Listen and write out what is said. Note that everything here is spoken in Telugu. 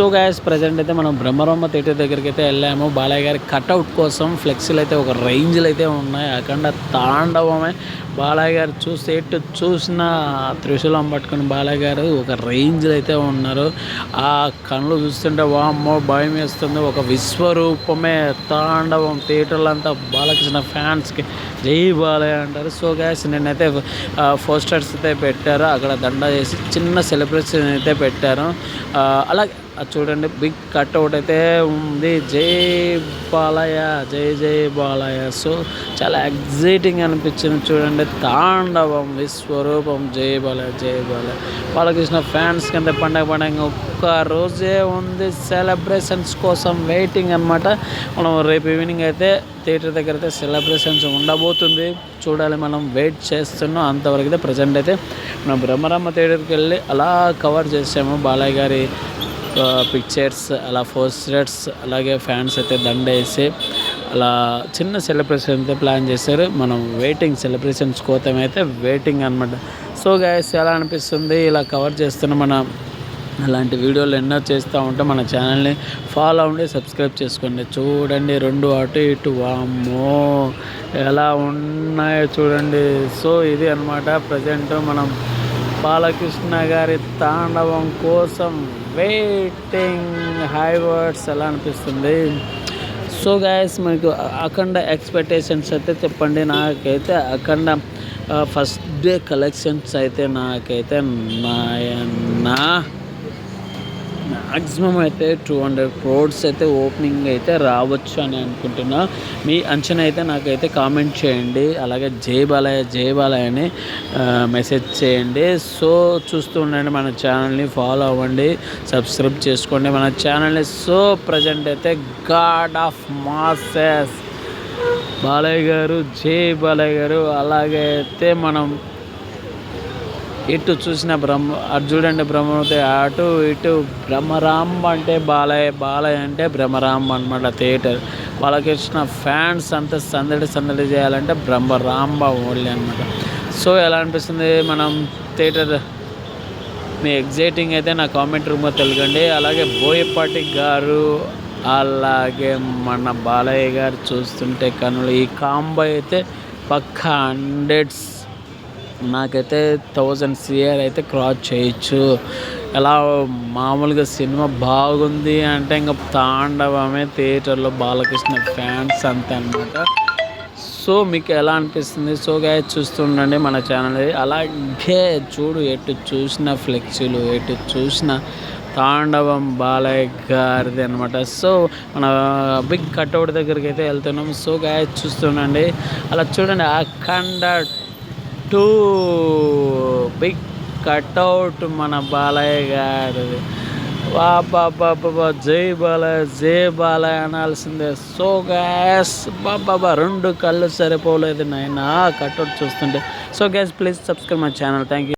సో గ్యాస్ ప్రజెంట్ అయితే మనం బ్రహ్మరమ్మ థియేటర్ దగ్గరికి అయితే వెళ్ళాము. బాలయ్య గారి కట్అవుట్ కోసం ఫ్లెక్సీలు అయితే ఒక రేంజ్లు అయితే ఉన్నాయి. అఖండ తాండవమే. బాలయ్య గారు చూస్తే ఎటు చూసిన త్రిశూలం పట్టుకుని బాలయ్య గారు ఒక రేంజ్లో అయితే ఉన్నారు. ఆ కళ్ళు చూస్తుంటే వామ్మో భయం వేస్తుంది. ఒక విశ్వరూపమే తాండవం. థియేటర్లు అంతా బాలకృష్ణ ఫ్యాన్స్కి జై బాలయ్య అంటారు. సో గ్యాస్ నేనైతే పోస్టర్స్ అయితే పెట్టారు. అక్కడ దండ చేసి చిన్న సెలబ్రేషన్ అయితే పెట్టారు. అలా అలాగే అది చూడండి బిగ్ కట్అవుట్ అయితే ఉంది. జై బాలయ్య జై జై బాలయ్య. సో చాలా ఎగ్జైటింగ్ అనిపించింది చూడండి. తాండవం విశ్వరూపం జై బాలయ్య జై బాలయ్య. బాలకృష్ణ ఫ్యాన్స్ కింద పండగ పండగ ఒక్క రోజే ఉంది. సెలబ్రేషన్స్ కోసం వెయిటింగ్ అనమాట మనం రేపు ఈవినింగ్ అయితే థియేటర్ దగ్గర అయితే సెలబ్రేషన్స్ ఉండబోతుంది. చూడాలి మనం వెయిట్ చేస్తున్నాం. అంతవరకు అయితే ప్రజెంట్ అయితే మనం బ్రహ్మరమ్మ థియేటర్కి వెళ్ళి అలా కవర్ చేసాము. బాలయ్య గారి పిక్చర్స్ అలా పోస్టర్స్ అలాగే ఫ్యాన్స్ అయితే దండేసి అలా చిన్న సెలబ్రేషన్ అయితే ప్లాన్ చేశారు. మనం వెయిటింగ్ సెలబ్రేషన్స్ కోసం అయితే వెయిటింగ్ అనమాట సో గైస్ ఎలా అనిపిస్తుంది? ఇలా కవర్ చేస్తున్న మన అలాంటి వీడియోలు ఎన్నో చేస్తూ ఉంటే మన ఛానల్ని ఫాలో అవ్వండి సబ్స్క్రైబ్ చేసుకోండి. చూడండి రెండు అటు ఇటు వామ్మో! ఎలా ఉన్నాయో చూడండి. సో ఇది అనమాట ప్రజెంట్ మనం బాలకృష్ణ గారి తాండవం కోసం వెయిటింగ్ హై వర్డ్స్ ఎలా అనిపిస్తుంది? సో గాయస్ మీకు అఖండ ఎక్స్పెక్టేషన్స్ అయితే చెప్పండి. నాకైతే అఖండ ఫస్ట్ డే కలెక్షన్స్ అయితే నాకైతే నాయన్నా మ్యాక్సిమం అయితే టూ హండ్రెడ్ క్రోడ్స్ అయితే ఓపెనింగ్ అయితే రావచ్చు అని అనుకుంటున్నా. మీ అంచనా అయితే నాకైతే కామెంట్ చేయండి. అలాగే జై బాలయ్య జై బాలయ్య అని మెసేజ్ చేయండి. సో చూస్తూ ఉండండి మన ఛానల్ని ఫాలో అవ్వండి. సబ్స్క్రైబ్ చేసుకోండి మన ఛానల్ని సో ప్రజెంట్ అయితే god of masses Balayya garu జై బాలయ్య గారు. అలాగే అయితే మనం ఇటు చూసిన బ్రహ్మ అటు చూడండి బ్రహ్మతే అటు ఇటు బ్రహ్మరాంబ అంటే బాలయ్య బాలయ్య అంటే బ్రహ్మరాంబ అనమాట థియేటర్. బాలకృష్ణ ఫ్యాన్స్ అంతా సందడి సందడి చేయాలంటే బ్రహ్మరాంబ ఓన్లీ అనమాట సో ఎలా అనిపిస్తుంది మనం థియేటర్? మీ ఎగ్జైటింగ్ అయితే నా కామెంట్ రూమ్లో తెలుగండి. అలాగే బోయపాటి గారు అలాగే మన బాలయ్య గారు చూస్తుంటే కనులు ఈ కాంబో అయితే పక్కా హండ్రెడ్స్. నాకైతే థౌజండ్ సిఆర్ అయితే క్రాస్ చేయొచ్చు. ఎలా మామూలుగా సినిమా బాగుంది అంటే ఇంకా తాండవమే థియేటర్లో బాలకృష్ణ ఫ్యాన్స్ అంతే అనమాట సో మీకు ఎలా అనిపిస్తుంది? సో గాయ చూస్తుండండి మన ఛానల్ అలాగే చూడు ఎటు చూసిన ఫ్లెక్సీలు ఎటు చూసిన తాండవం బాలయ్య గారిది అనమాట సో మన బిగ్ కట్అవుట్ దగ్గరికి అయితే వెళ్తున్నాం. సో గాయ చూస్తుండండి. అలా చూడండి అఖండ టూ బిగ్ కట్అవుట్ మన బాలయ్య గారిది. బాబా జై బాలయ్య జై బాలయ్య అనాల్సిందే. సో గ్యాస్ బాబా రెండు కళ్ళు సరిపోలేదు నాయన కట్అవుట్ చూస్తుంటే. So guys please subscribe my channel thank you